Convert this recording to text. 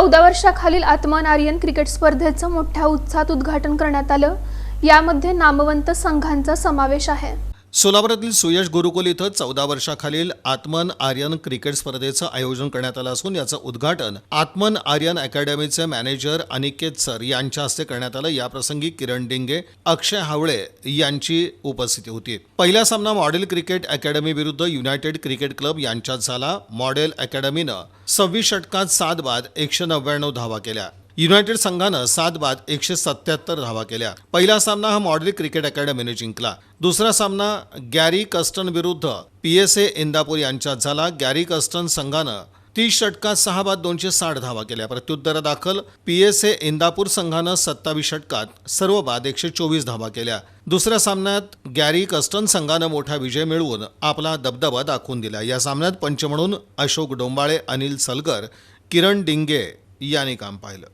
चौदा वर्षाखालील आत्मान आर्यन क्रिकेट स्पर्धेचं मोठ्या उत्साहात उद्घाटन करण्यात आलं. यामध्ये नामवंत संघांचा समावेश आहे. सोलापुरातील सुयश गुरुकुल इथं चौदा वर्षाखालील आत्मन आर्यन क्रिकेट स्पर्धेचं आयोजन करण्यात आलं असून याचं उद्घाटन आत्मन आर्यन अकॅडमीचे मॅनेजर अनिकेत सर यांच्या हस्ते करण्यात आलं. याप्रसंगी किरण डिंगे अक्षय हावळे यांची उपस्थिती होती. पहिला सामना मॉडेल क्रिकेट अकॅडमी विरुद्ध युनायटेड क्रिकेट क्लब यांच्यात झाला. मॉडेल अकॅडमीनं सव्वीस षटकात सात बाद एकशे नव्याण्णव धावा केल्या. युनायटेड संघानं सात बाद एकशे सत्याहत्तर धावा केल्या. पहिला सामना हा मॉडेल क्रिकेट अकॅडमीने जिंकला. दुसरा सामना गॅरी कस्टन विरुद्ध पी एस ए इंदापूर यांच्यात झाला. गॅरी कस्टन संघानं तीस षटकात सहा बाद दोनशे साठ धावा केल्या. प्रत्युत्तरादाखल पी एस ए इंदापूर संघानं सत्तावीस षटकात सर्व बाद एकशे चोवीस धावा केल्या. दुसऱ्या सामन्यात गॅरी कस्टन संघानं मोठा विजय मिळवून आपला दबदबा दाखवून दिला. या सामन्यात पंच म्हणून अशोक डोंबाळे अनिल सलगर किरण डिंगे यांनी काम पाहिलं.